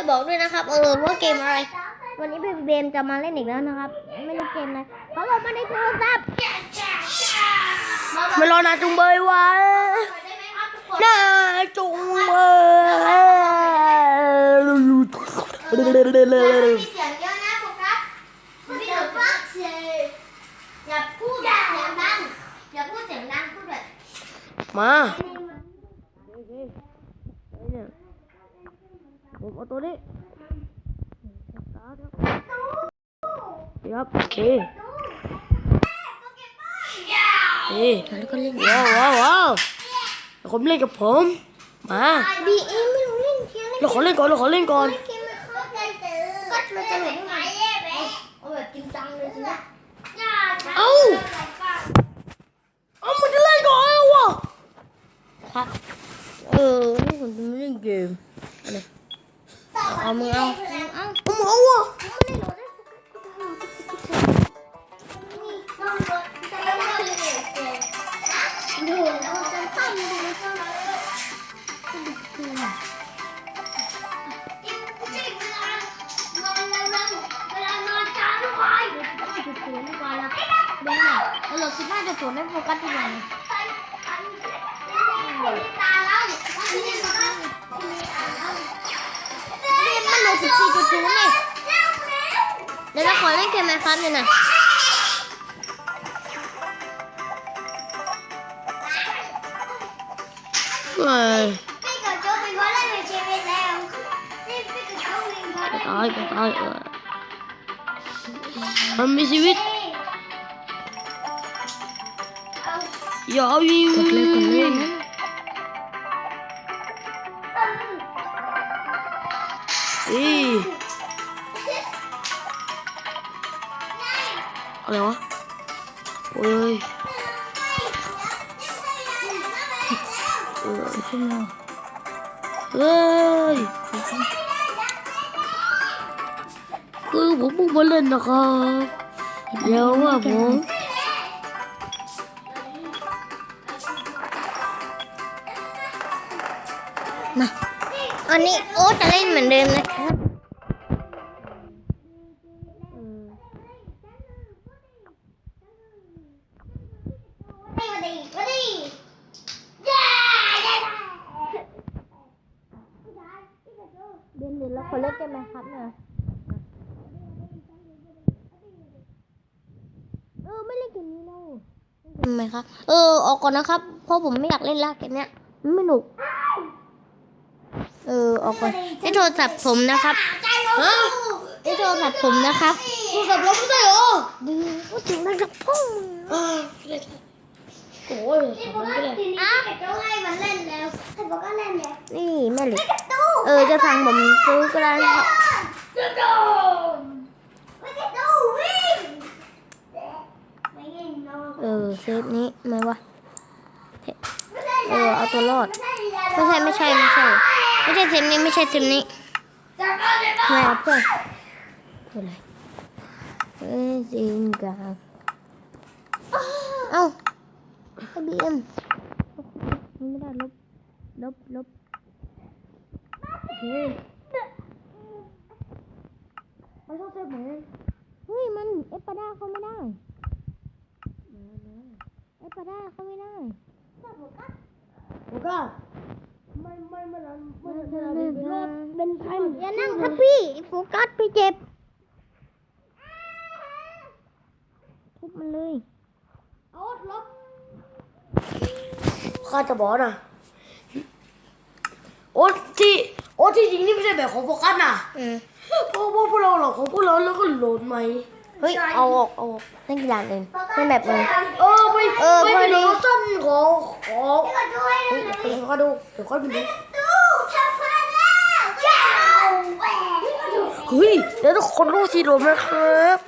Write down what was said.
วยบอกด้วยนะครับเออว่าเกมอะไร วันนี้พี่เบมจะมาเล่นอีกแล้วนะครับ ไม่รู้เกมอะไรเขาบอกมาในโทรศัพท์มารอนานจุงเบยวะน่าจุงเบยมีเสียงเยอะนะโฟกัสพี่เดือดฟักเสียอย่า ผมเอาตัวนี้ครับโอเคเฮ้ยแล้วก็เล่นว้าวว้าวว้าวเดี๋ยวผมเล่นกับผม มาบีเอ็มไม่รู้เล่นเกมเราขอเล่นก่อนเราขอเล่นก่อนเกมไม่เข้าใจเตอก็มันจะหนุกไหมเอาแบบจริงจังเลยสินะเอ้า เอามันจะเล่นก่อนแล้ววะครับเออ นี่ผมจะไม่เล่นเกมอะไร เอามือเอาเอาเอามือเอาอะดูเราจะซ่อมดูซ่อมเวลานอนจ้าทุกคนจุดศูนย์ดีกว่าละเบนเนี่ยเราเหลือสิบห้าจุดศูนย์ได้โฟกัสที่ไหน มันเหลือสิบสี่จุดศูนย์เลยเดี๋ยวเราขอเล่นเอ้ยอะไรวะโอ้ยเออขึ้นมาเฮ้ยคือผมเพิ่งมาเล่นนะครับเดี๋ยวว่าผมมา อันนี้โอ๊ตจะเล่นเหมือนเดิมนะครับเออไม่มาดีมาดีย้าย้าเดือนเดือนแล้วคนเล่นกันไหมครับเนี่ยเออไม่เล่นเกมนี้แล้วทำไมครับ เออออกก่อนนะครับ เพราะผมไม่อยากเล่นละเกมเนี้ยมันไม่หนุก เออออกก่อนนี่โทรศัพท์ผมนะครับฮะนี่โทรศัพท์ผมนะครับโทรศัพท์เราไม่ใช่เหรอดีพูดถึงนั่นกับพ่อมึงโอ้ยสมันก็เลยอะกับโจ๊กให้มันเล่นแล้วให้บอกก็เล่นแล้วนี่แม่เหล็กตู้เออจะฟังผมซื้อก็ได้นะครับกระโดดไม่กระโดดวิ่งไม่เล่นนอนเออเซฟนี้ไหมวะไม่ใช่เออเอาตัวรอดไม่ใช่ไม่ใช่ไม่ใช่ ไม่ใช่เซฟนี้ไม่ใช่เซฟนี้ไมเอาเอาเพื่อนอะไรเอ้ยสิงกาเอ้าไอบีเอ็มไม่ได้ลบลบลบโอเคมันชอบเซฟเหมือนเฮ้ยมันเอฟปาด้าเขาไม่ได้เอฟปาด้าเขาไม่ได้โอเค ไม่ไม่ไม่ไม่ไม่ไม่ไม่เป็นใครอย่านั่งครับพี่โฟกัสพี่เจ็บทุบมันเลยเอาลบข้าจะบอกนะโอ๊ตที่โอ๊ตที่จริงนี่ไม่ใช่แบบของโฟกัสนะอืมเพราะว่าพวกเราหลอกของพวกเราแล้วก็โหลดใหม่เฮ้ยเอาออกเอาออกเล่นกีฬาอื่นเล่นแบบอื่นเออไม่เออไม่พอเป็นดีโลชั่นของของก็ด้วย เฮ้ยเดี๋ยวเขาดูเดี๋ยวเขาไปดูตู้ชักผ้าแล้วจ้าวแหวเฮ้ยเดี๋ยวทุกคนรู้สิโหลดนะครับ